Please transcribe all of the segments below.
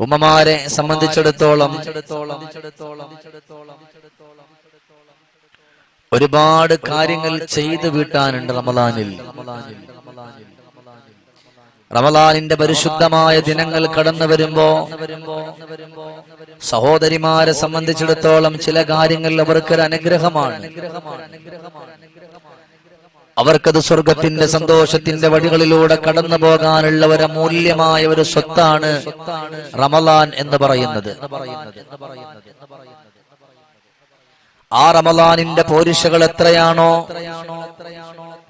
ഉമ്മമാരെ സംബന്ധിച്ചിടത്തോളം ഒരുപാട് കാര്യങ്ങൾ ചെയ്തു വീട്ടാനുണ്ട് റമദാനിൽ. റമദാനിന്റെ പരിശുദ്ധമായ ദിനങ്ങൾ കടന്നു വരുമ്പോ സഹോദരിമാരെ സംബന്ധിച്ചിടത്തോളം ചില കാര്യങ്ങൾ അവർക്കൊരു അനുഗ്രഹമാണ്. അവർക്കത് സ്വർഗത്തിന്റെ സന്തോഷത്തിന്റെ വഴികളിലൂടെ കടന്നു പോകാനുള്ള ഒരു അമൂല്യമായ ഒരു സ്വത്താണ് റമലാൻ എന്ന് പറയുന്നത്. ആ റമലാനിന്റെ പോരിഷകൾ എത്രയാണോ?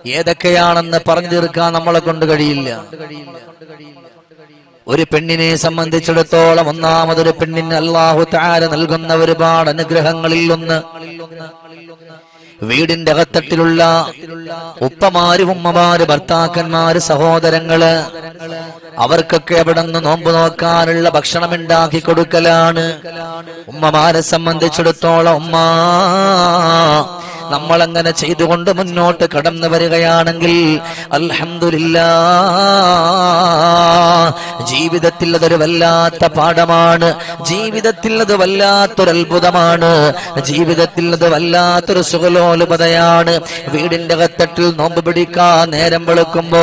ഏതൊക്കെയാണെന്ന് പറഞ്ഞു തീർക്കാൻ നമ്മളെ കൊണ്ട് കഴിയില്ല. ഒരു പെണ്ണിനെ സംബന്ധിച്ചിടത്തോളം ഒന്നാമതൊരു പെണ്ണിന് അള്ളാഹു താര നൽകുന്ന ഒരുപാട് അനുഗ്രഹങ്ങളിൽ ഒന്ന്. വീടിന്റെ അകത്തട്ടിലുള്ള ഉപ്പമാര് ഉമ്മമാര് ഭർത്താക്കന്മാര് സഹോദരങ്ങൾ അവർക്കൊക്കെ അവിടെ നിന്ന് നോമ്പ് നോക്കാനുള്ള ഭക്ഷണം ഉണ്ടാക്കി കൊടുക്കലാണ്. ഉമ്മമാരെ സംബന്ധിച്ചിടത്തോളം ഉമ്മ നമ്മൾ അങ്ങനെ ചെയ്തുകൊണ്ട് മുന്നോട്ട് കടന്നു വരികയാണെങ്കിൽ അലഹമില്ല ജീവിതത്തിൽ അതൊരു വല്ലാത്ത പാഠമാണ്. ജീവിതത്തിൽ അത് വല്ലാത്തൊരു അത്ഭുതമാണ് ജീവിതത്തിൽ അത് വല്ലാത്തൊരു സുഖലോലുപതയാണ്. വീടിന്റെ കത്തട്ടിൽ നോമ്പ് പിടിക്കാൻ നേരം വെളുക്കുമ്പോ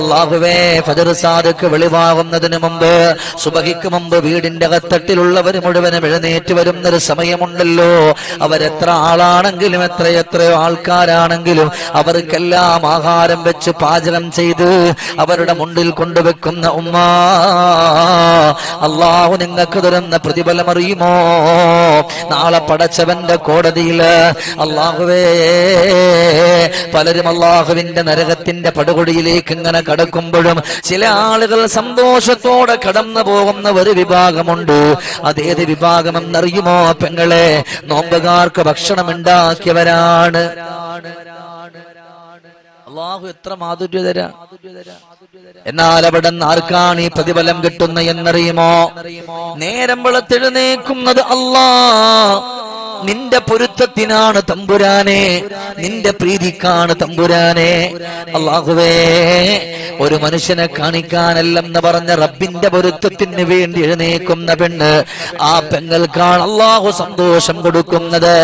അള്ളാഹുവേ ഫജർ സാദക്ക് വെളിവാകുന്നതിന് മുമ്പ് സുബഹിക്ക് മുമ്പ് വീടിന്റെ കത്തട്ടിലുള്ളവർ മുഴുവനും എഴുന്നേറ്റ് വരുന്നൊരു സമയമുണ്ടല്ലോ. അവരെത്ര ആളാണെങ്കിലും എത്ര എത്രയോ ആൾക്കാരാണെങ്കിലും അവർക്കെല്ലാം ആഹാരം വെച്ച് പാചകം ചെയ്ത് അവരുടെ മുണ്ടിൽ കൊണ്ടുവെക്കുന്ന ഉമ്മ. അള്ളാഹു നിങ്ങൾക്ക് തരുന്ന പ്രതിഫലം അറിയുമോ? നാളെ പടച്ചവന്റെ കോടതിയിൽ അള്ളാഹുവേ പലരും അള്ളാഹുവിന്റെ നരകത്തിന്റെ പടുകൊടിയിലേക്ക് ഇങ്ങനെ കടക്കുമ്പോഴും ചില ആളുകൾ സന്തോഷത്തോടെ കടന്നു പോകുന്ന ഒരു വിഭാഗമുണ്ട്. അതേത് വിഭാഗമെന്നറിയുമോ? പെങ്ങളെ നോമ്പുകാർക്ക് ഭക്ഷണം ഉണ്ടാക്കിയവരാണ് അള്ളാഹു എത്ര മാധുര്യതര എന്നാൽ അവിടെ നിന്ന് ആർക്കാണ് ഈ പ്രതിഫലം കിട്ടുന്ന എന്നറിയുമോ? നേരം വെളുത്തെഴുന്നേക്കുന്നത് അല്ലാ നിന്റെ പൊരുത്തത്തിനാണ് തമ്പുരാനെ. നിന്റെ പ്രീതിക്കാണ് തമ്പുരാനെ. അള്ളാഹുവേ ഒരു മനുഷ്യനെ കാണിക്കാനല്ലെന്ന് പറഞ്ഞ റബ്ബിന്റെ പൊരുത്തത്തിന് വേണ്ടി എഴുന്നേക്കുന്ന പെണ്ണ് ആ പെങ്ങൾക്കാണ് അള്ളാഹു സന്തോഷം കൊടുക്കുന്നത്.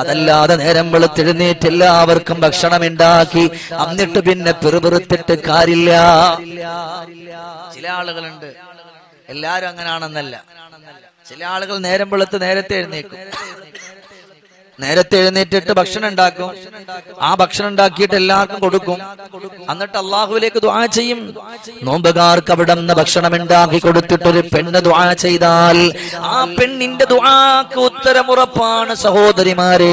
അതല്ലാതെ നേരം വെളുത്തെഴുന്നേറ്റ് എല്ലാവർക്കും ഭക്ഷണം ഉണ്ടാക്കി എന്നിട്ട് പിന്നെ പെറുപെറുത്തിട്ട് കാര്യമില്ല. ചില ആളുകളുണ്ട്. എല്ലാരും അങ്ങനാണെന്നല്ല. ചില ആളുകൾ നേരം വെളുത്ത് നേരത്തെ എഴുന്നേക്കും. നേരത്തെ എഴുന്നേറ്റിട്ട് ഭക്ഷണം ഉണ്ടാക്കും. ആ ഭക്ഷണം ഉണ്ടാക്കിയിട്ട് എല്ലാവർക്കും കൊടുക്കും. എന്നിട്ട് അള്ളാഹുവിലേക്ക് ദ്വാ ചെയ്യും. നോമ്പുകാർക്ക് അവിടെ നിന്ന് ഭക്ഷണം ഉണ്ടാക്കി കൊടുത്തിട്ടൊരു പെണ്ണ് ദ്വാ ചെയ്താൽ ആ പെണ്ണിന്റെ ദ്വാക്ക് ഉത്തരമുറപ്പാണ് സഹോദരിമാരെ.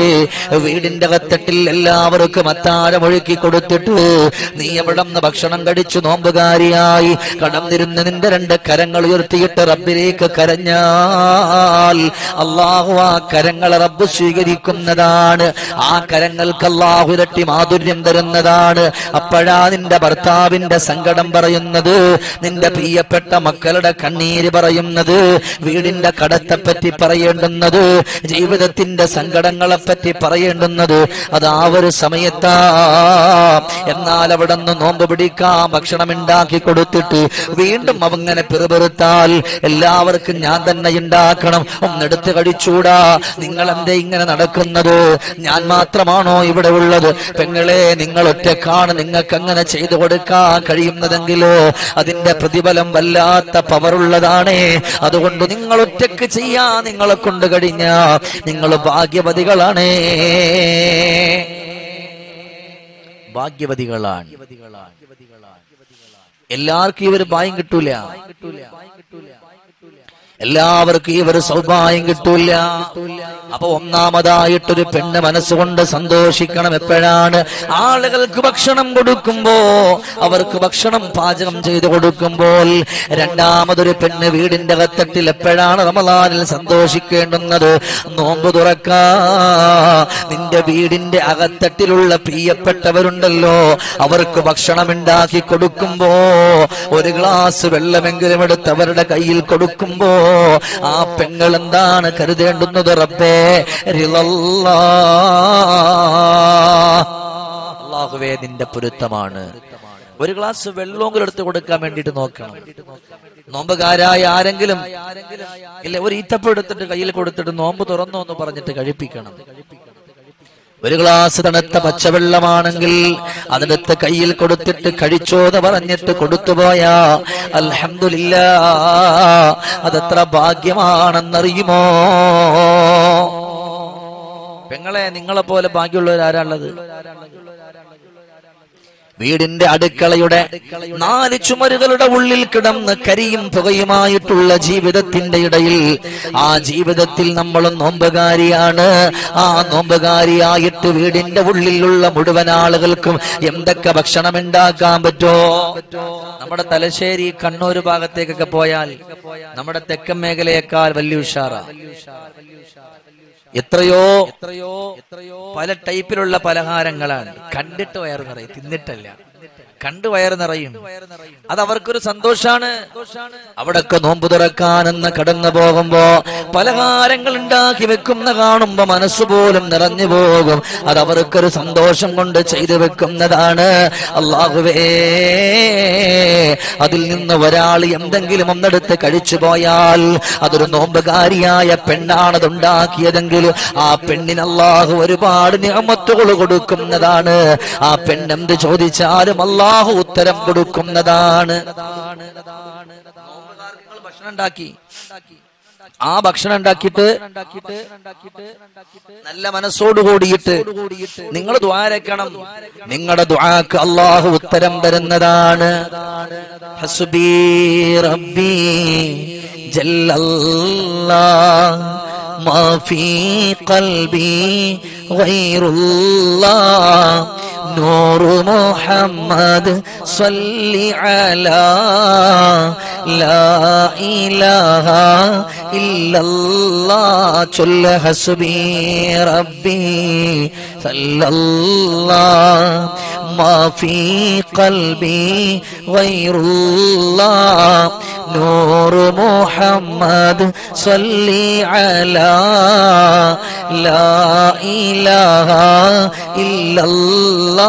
വീടിന്റെ കത്തട്ടിൽ എല്ലാവർക്കും അത്താരം ഒഴുക്കി കൊടുത്തിട്ട് നീ അവിടെ നിന്ന് ഭക്ഷണം കഴിച്ചു നോമ്പുകാരിയായി കടന്നിരുന്ന നിന്റെ രണ്ട് കരങ്ങൾ ഉയർത്തിയിട്ട് റബ്ബിലേക്ക് കരഞ്ഞാൽ അള്ളാഹു ആ കരങ്ങളെ റബ്ബ് സ്വീകരിക്കുന്നതാണ് ആ കരങ്ങൾക്ക് അള്ളാഹു ഇരട്ടി മാധുര്യം തരുന്നതാണ്. അപ്പോഴാ നിന്റെ ഭർത്താവിന്റെ സങ്കടം പറയുന്നത് നിന്റെ പ്രിയപ്പെട്ട മക്കളുടെ കണ്ണീര് പറയുന്നത് വീടിന്റെ കടത്തെപ്പറ്റി പറയേണ്ടുന്നത് ജീവിതത്തിന്റെ സങ്കടങ്ങളെ പറ്റി പറയേണ്ടുന്നത്. അത് ആ ഒരു സമയത്താ എന്നാൽ അവിടെ നിന്ന് നോമ്പ് പിടിക്കാൻ ഭക്ഷണം ഉണ്ടാക്കി കൊടുത്തിട്ട് വീണ്ടും അവങ്ങനെ പിറുപെറുത്താൽ എല്ലാവർക്കും ഞാൻ തന്നെ ഉണ്ടാക്കണം. ഒന്നെടുത്ത് കഴിച്ചൂടാ നിങ്ങൾ എന്തേ ഇങ്ങനെ നടക്കുന്നത് ഞാൻ മാത്രമാണോ ഇവിടെ ഉള്ളത്? പെങ്ങളെ നിങ്ങൾ ഒറ്റക്കാണ്. നിങ്ങൾക്ക് അങ്ങനെ ചെയ്തു കൊടുക്കാൻ കഴിയുന്നതെങ്കിലോ അതിന്റെ പ്രതിഫലം വല്ലാത്ത പവറുള്ളതാണേ അതുകൊണ്ട് നിങ്ങൾ ഒറ്റയ്ക്ക് ചെയ്യാ. നിങ്ങളെ കൊണ്ട് കഴിഞ്ഞ നിങ്ങൾ ഭാഗ്യവതികളാണേ. ഭാഗ്യവതികളാണ്. എല്ലാവർക്കും ഇവർ ഭാഗ്യം കിട്ടൂല. എല്ലാവർക്കും ഈ ഒരു സൗഭാഗ്യം കിട്ടൂല. അപ്പൊ ഒന്നാമതായിട്ടൊരു പെണ്ണ് മനസ്സുകൊണ്ട് സന്തോഷിക്കണം എപ്പോഴാണ്? ആളുകൾക്ക് ഭക്ഷണം കൊടുക്കുമ്പോ അവർക്ക് ഭക്ഷണം പാചകം ചെയ്തു കൊടുക്കുമ്പോൾ രണ്ടാമതൊരു പെണ്ണ് വീടിന്റെ കത്തട്ടിൽ എപ്പോഴാണ് റമദാനിൽ സന്തോഷിക്കേണ്ടുന്നത്? നോമ്പ് തുറക്കാ. നിന്റെ വീടിന്റെ അകത്തട്ടിലുള്ള പ്രിയപ്പെട്ടവരുണ്ടല്ലോ അവർക്ക് ഭക്ഷണം ഉണ്ടാക്കി കൊടുക്കുമ്പോ ഒരു ഗ്ലാസ് വെള്ളമെങ്കിലും എടുത്ത് അവരുടെ കയ്യിൽ കൊടുക്കുമ്പോ ആ പെങ്ങൾ എന്താണ് കരുതേണ്ടുന്നത് റബ്ബേ? റിളല്ലാ. അള്ളാഹുവേ നിന്റെ പൊരുത്തമാണ്. ഒരു ഗ്ലാസ് വെള്ളമെങ്കിലും എടുത്ത് കൊടുക്കാൻ വേണ്ടിട്ട് നോക്കണം. നോമ്പുകാരായ ആരെങ്കിലും ഇല്ല ഒരു ഈത്തപ്പം എടുത്തിട്ട് കയ്യിൽ കൊടുത്തിട്ട് നോമ്പ് തുറന്നോ എന്ന് പറഞ്ഞിട്ട് കഴിപ്പിക്കണം. ഒരു ഗ്ലാസ് തണുത്ത പച്ചവെള്ളമാണെങ്കിൽ അതെടുത്ത് കയ്യിൽ കൊടുത്തിട്ട് കഴിച്ചോന്ന് പറഞ്ഞിട്ട് കൊടുത്തുപോയാ അൽഹമില്ല അതെത്ര ഭാഗ്യമാണെന്നറിയുമോ? പെങ്ങളെ നിങ്ങളെ പോലെ ഭാഗ്യമുള്ളവരാരാളുള്ളത് വീടിന്റെ അടുക്കളയുടെ നാല് ചുമരുകളുടെ ഉള്ളിൽ കിടന്ന് കരിയും പുകയുമായിട്ടുള്ള ജീവിതത്തിന്റെ ഇടയിൽ ആ ജീവിതത്തിൽ നമ്മൾ നോമ്പുകാരിയാണ്. ആ നോമ്പുകാരിയായിട്ട് വീടിന്റെ ഉള്ളിലുള്ള മുഴുവൻ ആളുകൾക്കും എന്തൊക്കെ ഭക്ഷണം ഉണ്ടാക്കാൻ പറ്റോ? നമ്മുടെ തലശ്ശേരി കണ്ണൂർ ഭാഗത്തേക്കൊക്കെ പോയാൽ നമ്മുടെ തെക്കൻ മേഖലയേക്കാൾ വലിയ ഉഷാറ. എത്രയോ എത്രയോ എത്രയോ പല ടൈപ്പിലുള്ള പലഹാരങ്ങളാണ്. കണ്ടിട്ട് വയറ് നിറയും തിന്നിട്ടല്ല. കണ്ടു വയറ് നിറയും. അത് അവർക്കൊരു സന്തോഷാണ്. അവിടൊക്കെ നോമ്പ് തുറക്കാനെന്ന് കടന്നു പോകുമ്പോ പലഹാരങ്ങൾ ഉണ്ടാക്കി വെക്കുന്ന കാണുമ്പോ മനസ്സുപോലും നിറഞ്ഞു പോകും. അത് അവർക്കൊരു സന്തോഷം കൊണ്ട് ചെയ്തു വെക്കുന്നതാണ്. അള്ളാഹുവേ അതിൽ നിന്ന് ഒരാൾ എന്തെങ്കിലും ഒന്നെടുത്ത് കഴിച്ചു പോയാൽ അതൊരു നോമ്പുകാരിയായ പെണ്ണാണത് ഉണ്ടാക്കിയതെങ്കിൽ ആ പെണ്ണിന് അള്ളാഹു ഒരുപാട് നിയമത്തുകൾ കൊടുക്കുന്നതാണ്. ആ പെണ്ണെന്ത് ചോദിച്ചാലും അള്ളാഹു അള്ളാഹു ഉത്തരം കൊടുക്കുന്നതാണ്. ഭക്ഷണം ആ ഭക്ഷണം ഉണ്ടാക്കിയിട്ട് നല്ല മനസ്സോട് കൂടിയിട്ട് നിങ്ങൾ ദ്വാരക്കണം നിങ്ങളുടെ ദ്വാക്ക് അള്ളാഹു ഉത്തരം തരുന്നതാണ്. റബ്ബി മാഫി കൽബി വൈറുല്ലാ نور محمد صل على لا إله إلا الله جل حسبي ربي صلى الله ما في قلبي غير الله. نور محمد صل على لا إله إلا الله.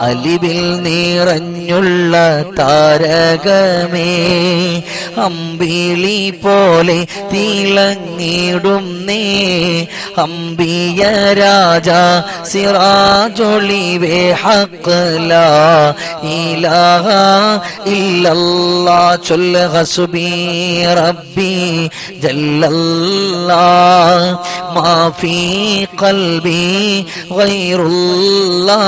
അലിവിൽ നിറഞ്ഞുള്ള താരകമേ അമ്പിളി പോലെ തിളങ്ങിടും നേ. അമ്പിയ രാജ സിറാജൊളിവേ ഹക്കല ഇലാഹ ഇല്ലല്ലാ. ചൊല്ല ഹസുബി റബ്ബി ജല്ലല്ലാ. മാഫി ഖൽബി ഗൈറുല്ലാ.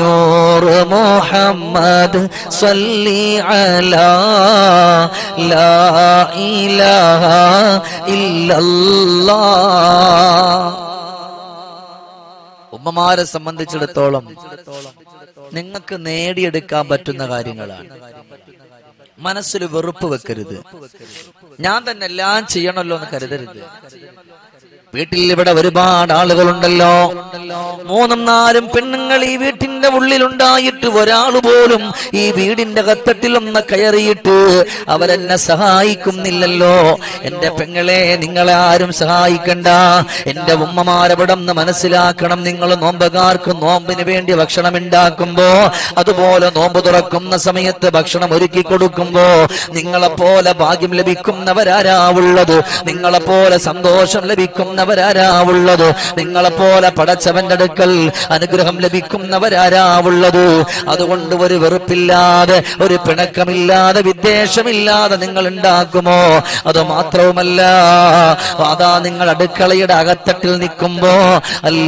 نور محمد صلي على لا إله إلا الله ഉമ്മമാരെ സംബന്ധിച്ചിടത്തോളം നിങ്ങൾക്ക് നേടിയെടുക്കാൻ പറ്റുന്ന കാര്യങ്ങളാണ് മനസ്സിൽ വെറുപ്പ് വെക്കരുത് ഞാൻ തന്നെ എല്ലാം ചെയ്യണമല്ലോ എന്ന് കരുതരുത് വീട്ടിൽ ഇവിടെ ഒരുപാട് ആളുകളുണ്ടല്ലോ മൂന്നും നാലും പെണ്ണുങ്ങൾ ഈ വീട്ടിന്റെ ഉള്ളിലുണ്ടായിട്ട് ഒരാൾ പോലും ഈ വീടിന്റെ കത്തട്ടിൽ ഒന്ന് കയറിയിട്ട് അവരെന്നെ സഹായിക്കുന്നില്ലല്ലോ. എന്റെ പെങ്ങളെ നിങ്ങളെ ആരും സഹായിക്കണ്ട. എന്റെ ഉമ്മമാരവിടെ മനസ്സിലാക്കണം. നിങ്ങൾ നോമ്പുകാർക്ക് നോമ്പിന് വേണ്ടി ഭക്ഷണം ഉണ്ടാക്കുമ്പോ അതുപോലെ നോമ്പ് തുറക്കുന്ന സമയത്ത് ഭക്ഷണം ഒരുക്കി കൊടുക്കുമ്പോ നിങ്ങളെപ്പോലെ ഭാഗ്യം ലഭിക്കുന്നവരാരാവുള്ളത് നിങ്ങളെ പോലെ സന്തോഷം ലഭിക്കുന്നവരാരാവുള്ളത് നിങ്ങളെ പോലെ പടച്ചവന്റെ അടുക്കൽ അനുഗ്രഹം ലഭിക്കുന്നവരാരാവുള്ളത് അതുകൊണ്ട് ഒരു വെറുപ്പില്ലാതെ ഒരു പിണക്കമില്ലാതെ വിദ്വേഷമില്ലാതെ നിങ്ങൾ ഉണ്ടാക്കുമോ അത് മാത്രവുമല്ല അതാ നിങ്ങൾ അടുക്കളയുടെ അകത്തട്ടിൽ നിൽക്കുമ്പോ അല്ല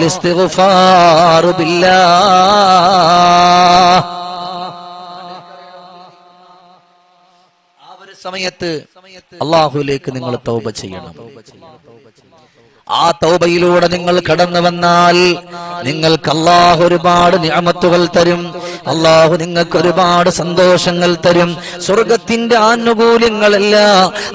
സമയത്ത് അള്ളാഹുലേക്ക് നിങ്ങൾ തൗബ ചെയ്യണം. ആ തൗബയിലൂടെ നിങ്ങൾ കടന്നു വന്നാൽ നിങ്ങൾക്ക് അള്ളാഹു ഒരുപാട് നിയമത്തുകൾ തരും. അള്ളാഹു നിങ്ങൾക്ക് ഒരുപാട് സന്തോഷങ്ങൾ തരും. സ്വർഗത്തിന്റെ ആനുകൂല്യങ്ങളല്ല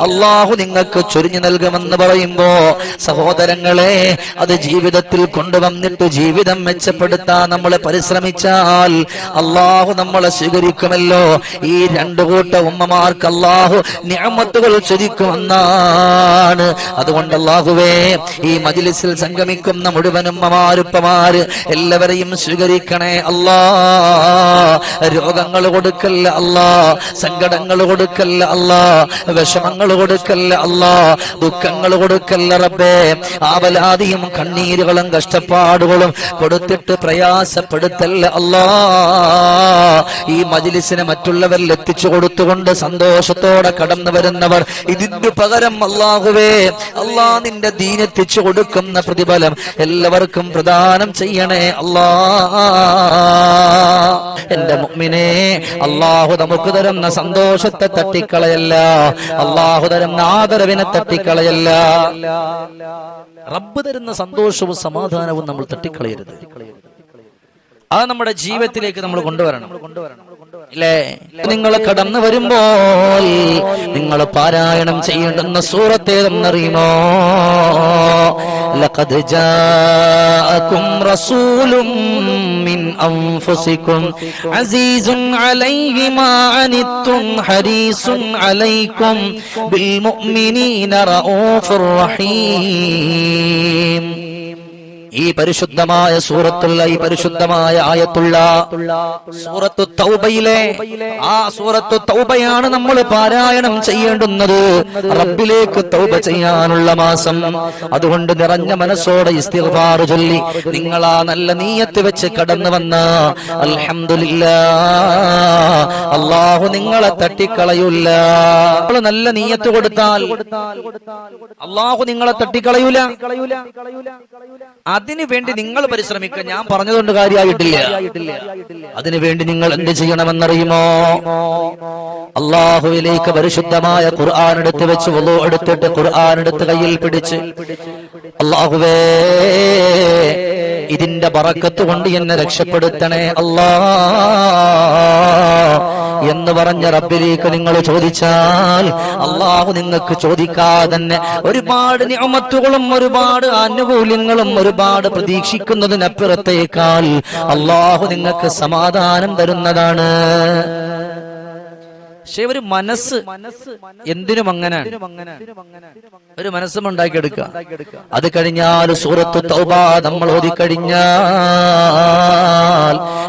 അള്ളാഹു നിങ്ങൾക്ക് ചൊരിഞ്ഞു നൽകുമെന്ന് പറയുമ്പോ സഹോദരങ്ങളെ അത് ജീവിതത്തിൽ കൊണ്ടുവന്നിട്ട് ജീവിതം മെച്ചപ്പെടുത്താൻ നമ്മൾ പരിശ്രമിച്ചാൽ അള്ളാഹു നമ്മളെ സ്വീകരിക്കുമല്ലോ. ഈ രണ്ടു കൂട്ട ഉമ്മമാർക്ക് അള്ളാഹു നിയമത്തുകൾ ചൊരിക്കുമെന്നാണ്. അതുകൊണ്ട് അള്ളാഹുവേ ഈ മജിലിസിൽ സംഗമിക്കുന്ന മുഴുവനും അമാരുപ്പമാര് എല്ലാവരെയും സ്വീകരിക്കണേ അല്ലാ. രോഗങ്ങൾ കൊടുക്കല്ല അല്ലാ. സങ്കടങ്ങൾ കൊടുക്കല്ല അല്ലാ. വിഷമങ്ങൾ കൊടുക്കല്ല അല്ലാ. ദുഃഖങ്ങൾ കൊടുക്കല്ല റബ്ബേ. ആവലാതിയും കണ്ണീരുകളും കഷ്ടപ്പാടുകളും കൊടുത്തിട്ട് പ്രയാസപ്പെടുത്തല്ല അല്ലാ. ഈ മജിലിസിനെ മറ്റുള്ളവരിൽ എത്തിച്ചു കൊടുത്തുകൊണ്ട് സന്തോഷത്തോടെ കടന്നു വരുന്നവർ ഇതിന്റെ പകരം അല്ലാഹുവേ. അല്ലാ നിന്റെ ദീനെത്തിച്ചു കൊടുക്കുന്ന പ്രതിഫലം എല്ലാവർക്കും പ്രദാനം ചെയ്യണേ അല്ലാ. എന്റെ മുഗ്മിനെ അള്ളാഹു നമുക്ക് തരുന്ന സന്തോഷത്തെ തട്ടിക്കളയല്ല. അള്ളാഹു തരുന്ന ആദരവിനെ തട്ടിക്കളയല്ല. റബ്ബ് തരുന്ന സന്തോഷവും സമാധാനവും നമ്മൾ തട്ടിക്കളയരുത്. അത് നമ്മുടെ ജീവിതത്തിലേക്ക് നമ്മൾ കൊണ്ടുവരണം കൊണ്ടുവരണം. അല്ലേ നിങ്ങൾ കടന്നു വരുമ്പോൾ നിങ്ങൾ പാരായണം ചെയ്യേണ്ടുന്ന സൂറത്തേതെന്നറിയുമോ ലഖദ് ജാഅകും മിൻ അലൈഹി മാ ബിൽ മുഅ്മിനീന റഊഫുർ റഹീം. ഈ പരിശുദ്ധമായ സൂറത്തുള്ള ഈ പരിശുദ്ധമായ ആയത്തുള്ള സൂറത്തു തൗബയിലെ ആ സൂറത്തു തൗബയാണ് നമ്മൾ പാരായണം ചെയ്യേണ്ടുന്നത്. റബ്ബിലേക്ക് തൗബ ചെയ്യാനുള്ള മാസം. അതുകൊണ്ട് നിറഞ്ഞ മനസ്സോടെ ഇസ്തിഗ്ഫാർ ചൊല്ലി നിങ്ങൾ ആ നല്ല നീയത്ത് വെച്ച് കടന്നു വന്ന അൽഹംദുലില്ലാ അള്ളാഹു നിങ്ങളെ തട്ടിക്കളയൂല. നല്ല നീയത്ത് കൊടുത്താൽ അള്ളാഹു നിങ്ങളെ തട്ടിക്കളയൂല. അതിനു വേണ്ടി നിങ്ങൾ പരിശ്രമിക്കുക. ഞാൻ പറഞ്ഞതുകൊണ്ട് കാര്യമായിട്ടില്ല അതിനു വേണ്ടി നിങ്ങൾ എന്ത് ചെയ്യണമെന്നറിയുമോ? അള്ളാഹുവിലേക്ക് പരിശുദ്ധമായ ഖുർആൻ എടുത്ത് വെച്ച് വലു എടുത്തിട്ട് ഖുർആൻ എടുത്ത് കയ്യിൽ പിടിച്ച്. അള്ളാഹുവേ ഇതിന്റെ പറക്കത്ത് കൊണ്ട് എന്നെ രക്ഷപ്പെടുത്തണേ അല്ലാ. എന്ന് പറഞ്ഞ റബ്ബിലേക്ക് നിങ്ങൾ ചോദിച്ചാൽ അള്ളാഹു നിങ്ങൾക്ക് ചോദിക്കാതെ തന്നെ ഒരുപാട് നിയമത്തുകളും ഒരുപാട് ആനുകൂല്യങ്ങളും ഒരുപാട് പ്രതീക്ഷിക്കുന്നതിനപ്പുറത്തേക്കാൾ അള്ളാഹു നിങ്ങൾക്ക് സമാധാനം തരുന്നതാണ്. പക്ഷേ ഒരു മനസ്സ് എന്തിനും അങ്ങനെ ഒരു മനസ്സും ഉണ്ടാക്കിയെടുക്കുക അത് കഴിഞ്ഞാൽ സൂറത്ത് തൗബ നമ്മൾ ഓതി കഴിഞ്ഞാൽ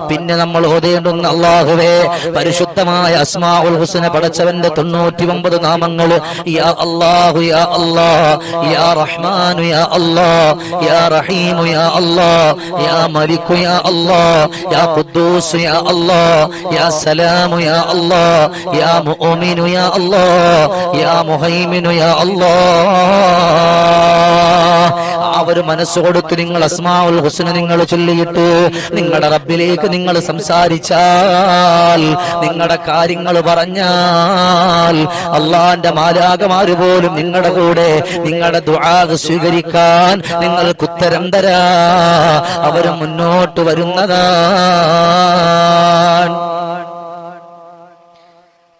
പിന്നെ നമ്മൾ ഓതേണ്ടുന്ന അള്ളാഹുവേ പരിശുദ്ധമായ അസ്മാ ഉൽ ഹുസന പടച്ചവന്റെ തൊണ്ണൂറ്റി ഒമ്പത് നാമങ്ങൾ യാ അല്ലാഹു യാ അല്ലാ യാ റഹ്മാനു യാ അല്ലാ യാ റഹീമു യാ അല്ലാ യാ മലിക്കു യാ അല്ലാ യാ ഖുദ്ദൂസ് യാ അല്ലാ യാ സലാമു യാ അല്ലാ യാ മുഅ്മിനു യാ الله യാ مهيمن യാ الله. ആ ഒരു മനസ്സ് കൊടുത്ത് നിങ്ങൾ അസ്മാഉൽ ഹുസ്ന നിങ്ങൾ ചൊല്ലിയിട്ട് നിങ്ങളുടെ റബ്ബിലേക്ക് നിങ്ങൾ സംസാരിച്ചാൽ നിങ്ങളുടെ കാര്യങ്ങൾ പറഞ്ഞാൽ അള്ളാന്റെ മാലാകമാര് പോലും നിങ്ങളുടെ കൂടെ നിങ്ങളുടെ ദുആ സ്വീകരിക്കാൻ നിങ്ങൾക്ക് ഉത്തരം തരാ അവർ മുന്നോട്ട് വരുന്നതാണ്.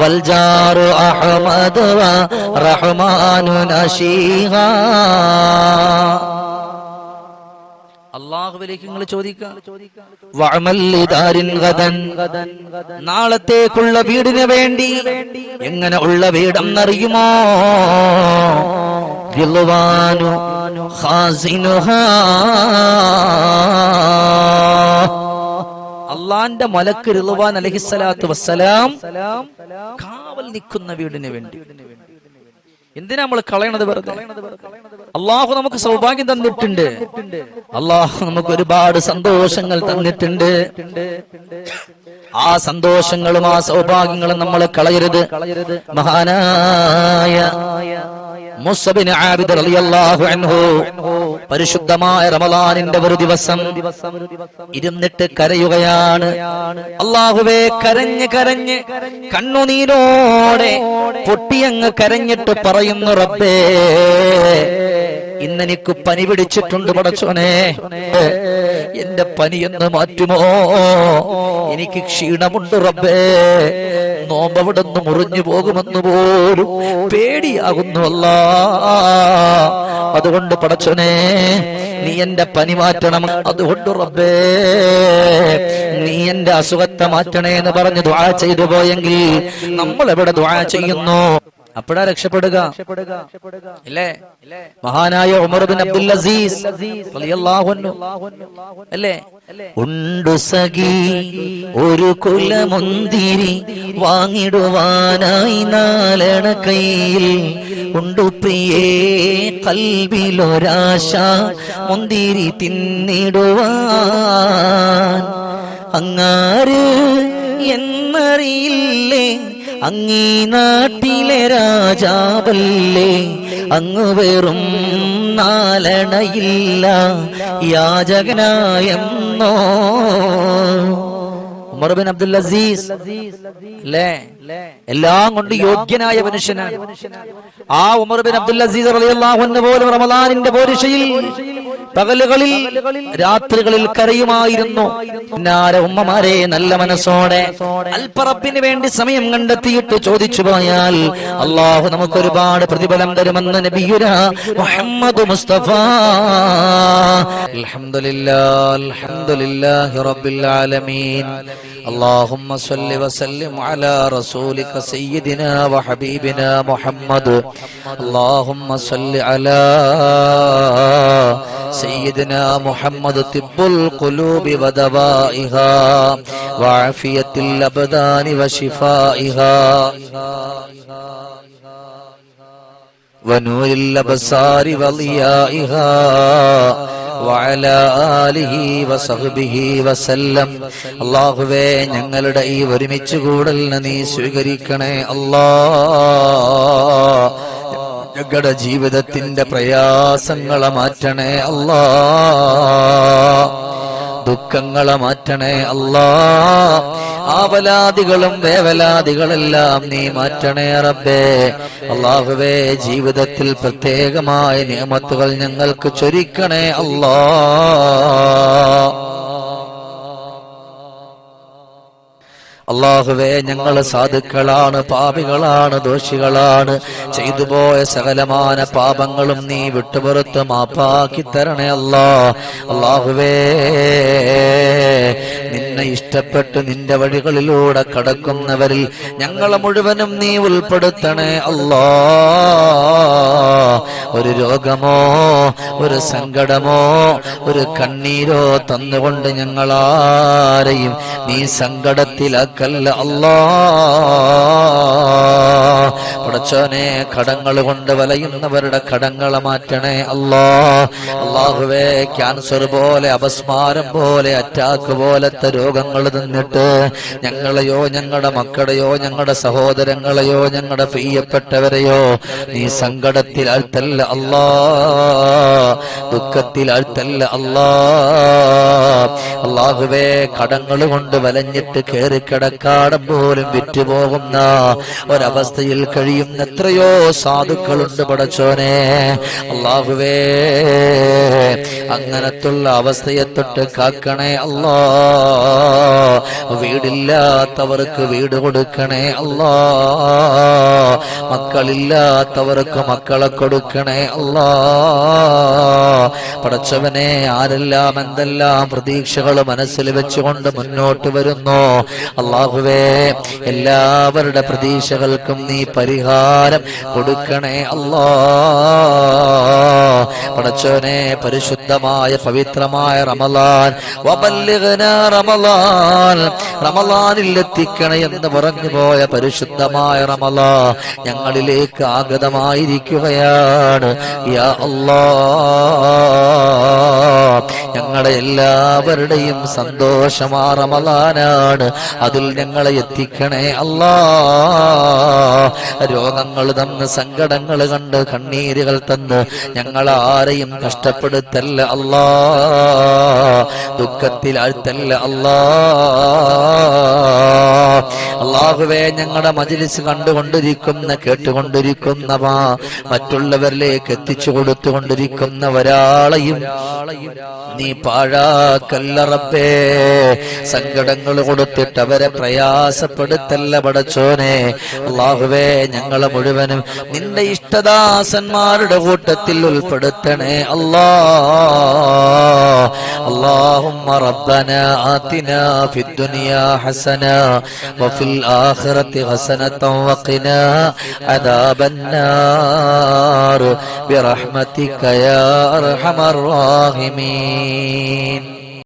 والجار أحمد ورحمن نشيها അള്ളാഹുവിലേക്ക് നിങ്ങൾ ചോദിക്കാം നാളത്തേക്കുള്ള വീടിന് വേണ്ടി എങ്ങനെ ഉള്ള വീടെന്നറിയുമോ റിളുവാനു ഖാസിനുഹാ. അള്ളാന്റെ മലക്ക് റിളുവാൻ അലഹിസ്സലാത്തു വസ്സലാം കാവൽ നിൽക്കുന്ന വീടിന് വേണ്ടി. എന്തിനാ നമ്മൾ കളയണത് വെറുതെ? അള്ളാഹു നമുക്ക് സൗഭാഗ്യം തന്നിട്ടുണ്ട്. അള്ളാഹു നമുക്ക് ഒരുപാട് സന്തോഷങ്ങൾ തന്നിട്ടുണ്ട്. ആ സന്തോഷങ്ങളും ആ സൗഭാഗ്യങ്ങളും നമ്മൾ കളയരുത്. മഹാനായ പരിശുദ്ധമായ റമലാനിന്റെ ഒരു ദിവസം ഇരുന്നിട്ട് കരയുകയാണ്. അള്ളാഹുവേ കരഞ്ഞ് കരഞ്ഞ് കണ്ണുനീരോടെ പൊട്ടിയങ്ങ് കരഞ്ഞിട്ട് പറയുന്നു റബ്ബേ ഇന്നെനിക്ക് പനി പിടിച്ചിട്ടുണ്ട് പടച്ചോനെ. എന്റെ പനി എന്ന് മാറ്റുമോ? എനിക്ക് ക്ഷീണമുണ്ട് റബ്ബേ. നോമ്പവിടുന്ന് മുറിഞ്ഞു പോകുമെന്ന് പോലും പേടിയാകുന്നുവല്ല അതുകൊണ്ട് പടച്ചോനെ നീ എന്റെ പനി മാറ്റണം. അതുകൊണ്ട് റബ്ബേ നീ എന്റെ അസുഖത്തെ മാറ്റണേ എന്ന് പറഞ്ഞ് ദ്വാ ചെയ്തു പോയെങ്കിൽ നമ്മൾ എവിടെ ദ്വാ ചെയ്യുന്നു? അപ്പോഴാ രക്ഷപ്പെടുക. ഇല്ലേ? മഹാനായ ഉമർ ബിൻ അബ്ദുൽ അസീസ് അല്ലേ? ഉണ്ടു സഖി ഒരു കുലമുന്തിരി വാങ്ങിടുവാനായി നാലണ കയ്യിൽ. ഉണ്ടു പ്രിയേ കൽവിലൊരാശ മുന്തിരി തിന്നിടുവാൻ. അങ്ങാര് എന്നറിയില്ലേ? അങ്ങീ നാട്ടിലെ രാജാവല്ലേ അങ്ങ് വെറും നാലണയില്ല യാചകനായെന്നോ? ഉമർ ബിൻ അബ്ദുൽ അസീസ് അല്ലേ? എല്ലാം കൊണ്ട് യോഗ്യനായ മനുഷ്യനാണ്. ആ ഉമർ ബിൻ അബ്ദുൽ അസീസ് റളിയല്ലാഹു അൻഹു പോലും റമദാനിന്റെ പോരിശയിൽ പകലുകളിൽ രാത്രികളിൽ കരയുമായിരുന്നു പിന്നാര ഉമ്മമാരെ നല്ല മനസ്സോടെ അൽപ്പറപ്പിന് വേണ്ടി സമയം കണ്ടെത്തിയിട്ട് ചോദിച്ചു പോയാൽ അള്ളാഹു നമുക്ക് ഒരുപാട് പ്രതിഫലം തരുമെന്ന് നബിയുര മുഹമ്മദ് മുസ്തഫ അൽഹംദുലില്ലാ അൽഹംദുലില്ലാഹി റബ്ബിൽ ആലമീൻ اللهم صل وسلم على رسولك سيدنا وحبيبنا محمد اللهم صل على سيدنا محمد طب القلوب ودوائها وعافية الأبدان وشفائها ونور الأبصار وضيائها وعلى آله وصحبه وسلم അള്ളാഹുവേ ഞങ്ങളുടെ ഈ ഒരുമിച്ച് കൂടലിന് നീ സ്വീകരിക്കണേ അല്ലാ ഞങ്ങളുടെ ജീവിതത്തിന്റെ പ്രയാസങ്ങളെ മാറ്റണേ അല്ലാ. ദുഃഖങ്ങളെ മാറ്റണേ അല്ലാ. ആവലാദികളും വേവലാദികളെല്ലാം നീ മാറ്റണേ റബ്ബേ. അള്ളാഹുവേ ജീവിതത്തിൽ പ്രത്യേകമായ നിയമത്തുകൾ ഞങ്ങൾക്ക് ചൊരിക്കണേ അല്ലാ. അള്ളാഹുവേ ഞങ്ങൾ സാധുക്കളാണ് പാപികളാണ് ദോഷികളാണ്. ചെയ്തു പോയ സകലമാന പാപങ്ങളും നീ വിട്ടുപുറത്ത് മാപ്പാക്കി തരണേ അല്ലാ. അള്ളാഹുവേ നിന്നെ ഇഷ്ടപ്പെട്ട് നിന്റെ വഴികളിലൂടെ കടക്കുന്നവരിൽ ഞങ്ങളെ മുഴുവനും നീ ഉൾപ്പെടുത്തണേ അല്ലോ. ഒരു രോഗമോ ഒരു സങ്കടമോ ഒരു കണ്ണീരോ തന്നുകൊണ്ട് ഞങ്ങളാരെയും നീ സങ്കടത്തിലാക്കല്ല അല്ലോ. പടച്ചോനെ കടങ്ങൾ കൊണ്ട് വലയുന്നവരുടെ കടങ്ങളെ മാറ്റണേ അല്ലോ. അള്ളാഹുവേ ക്യാൻസർ പോലെ അപസ്മാരം പോലെ അറ്റാക്ക് പോലത്തെ രോഗങ്ങൾ നിന്നിട്ട് ഞങ്ങളെയോ ഞങ്ങളുടെ മക്കളെയോ ഞങ്ങളുടെ സഹോദരങ്ങളെയോ ഞങ്ങളുടെ പ്രിയപ്പെട്ടവരെയോ നീ അൽത്തല്ല അല്ലാ ദുഃഖത്തിൽ അൽത്തല്ല അല്ലാ. അള്ളാഹുവേ കടങ്ങൾ കൊണ്ട് വലഞ്ഞിട്ട് കയറിക്കിടക്കാടം പോലും വിറ്റുപോകുന്ന ഒരവസ്ഥയിൽ കഴിയുന്ന എത്രയോ സാധുക്കളുണ്ട് പടച്ചോനെ. അള്ളാഹുവേ അങ്ങനത്തുള്ള അവസ്ഥയെ തൊട്ട് കാക്കണേ അല്ലാ. വീടില്ലാത്തവർക്ക് വീട് കൊടുക്കണേ അല്ലാ. മക്കളില്ലാത്തവർക്ക് മക്കളെ കൊടുക്കണേ അല്ലാ. പടച്ചവനെ ആരെല്ലാം എന്തെല്ലാം പ്രതീക്ഷകൾ മനസ്സിൽ വെച്ചുകൊണ്ട് മുന്നോട്ട് വരുന്നു? അള്ളാഹുവേ എല്ലാവരുടെ പ്രതീക്ഷകൾക്കും നീ പരിഹാരം കൊടുക്കണേ അല്ലാ. പടച്ചവനെ പരിശുദ്ധമായ പവിത്രമായ റമലാൻ വബല്ലിഗ്ന റമലാൻ എത്തിക്കണേ എന്ന് പറഞ്ഞു പോയ പരിശുദ്ധമായ റമലാ ഞങ്ങളിലേക്ക് ആഗതമായിരിക്കുകയാണ്. ഞങ്ങളുടെ എല്ലാവരുടെയും സന്തോഷമാ റമലാനാണ് അതിൽ ഞങ്ങളെ എത്തിക്കണേ അല്ലാ. രോഗങ്ങൾ തന്ന് സങ്കടങ്ങൾ കണ്ട് കണ്ണീരുകൾ തന്ന് ഞങ്ങൾ ആരെയും കഷ്ടപ്പെടുത്തല്ല അല്ലാ. ദുഃഖത്തിൽ ആഴ്ത്തല്ല അല്ലാ. അള്ളാഹുവേ ഞങ്ങളുടെ മജിലിസ് കണ്ടുകൊണ്ടിരിക്കുന്ന കേട്ടുകൊണ്ടിരിക്കുന്നവ മറ്റുള്ളവരിലേക്ക് എത്തിച്ചു കൊടുത്തുകൊണ്ടിരിക്കുന്ന ഒരാളെയും നീ പാഴാക്കല്ലറപ്പേ സങ്കടങ്ങൾ കൊടുത്തിട്ട് അവരെ പ്രയാസപ്പെടുത്തല്ല പടച്ചോനെ. അള്ളാഹുവേ ഞങ്ങളെ മുഴുവനും നിന്റെ ഇഷ്ടദാസന്മാരുടെ കൂട്ടത്തിൽ ഉൾപ്പെടുത്തണേ. അല്ലാ അള്ളാഹുമ്മ آتنا في الدنيا حسنة وفي الآخرة حسنة وقنا عذاب النار برحمتك يا أرحم الراحمين.